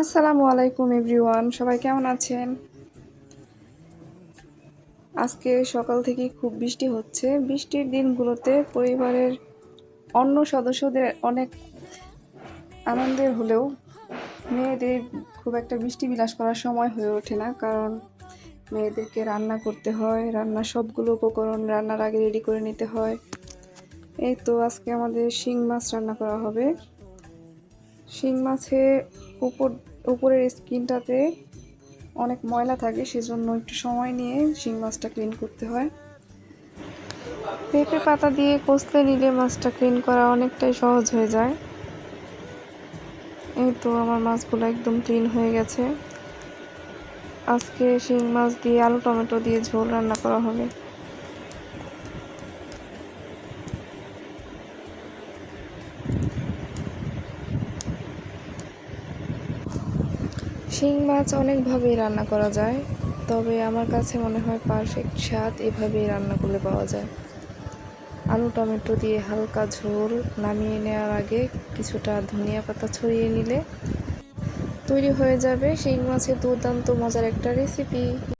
আসসালামু আলাইকুম, এভরিওয়ান। সবাই কেমন আছেন? আজকে সকাল থেকে খুব বৃষ্টি হচ্ছে। বৃষ্টির দিনগুলোতে পরিবারের অন্য সদস্যদের অনেক আনন্দের হলেও মেয়েদের খুব একটা বৃষ্টি বিলাস করার সময় হয়ে ওঠে না, কারণ মেয়েদেরকে রান্না করতে হয় রান্নার সবগুলো উপকরণ রান্নার আগে রেডি করে নিতে হয়। এই তো আজকে আমাদের শিং মাছ রান্না করা হবে। শিং মাছে উপর, উপরের স্কিনটাতে অনেক ময়লা থাকে, সেজন্য একটু সময় নিয়ে শিং মাছটা ক্লিন করতে হয়। পেঁপে পাতা দিয়ে কষলে নিলে মাছটা ক্লিন করা অনেকটাই সহজ হয়ে যায়। এই তো আমার মাছগুলো একদম ক্লিন হয়ে গেছে। আজকে শিং মাছ দিয়ে আলু টমেটো দিয়ে ঝোল রান্না করা হবে। শিং মাছ অনেকভাবেই রান্না করা যায়, তবে আমার কাছে মনে হয় পারফেক্ট স্বাদ এভাবেই রান্না করলে পাওয়া যায়। আলু, টমেটো দিয়ে হালকা ঝোল নামিয়ে নেওয়ার আগে কিছুটা ধনিয়া পাতা ছড়িয়ে নিলে তৈরি হয়ে যাবে শিং মাছের দুর্দান্ত মজার একটা রেসিপি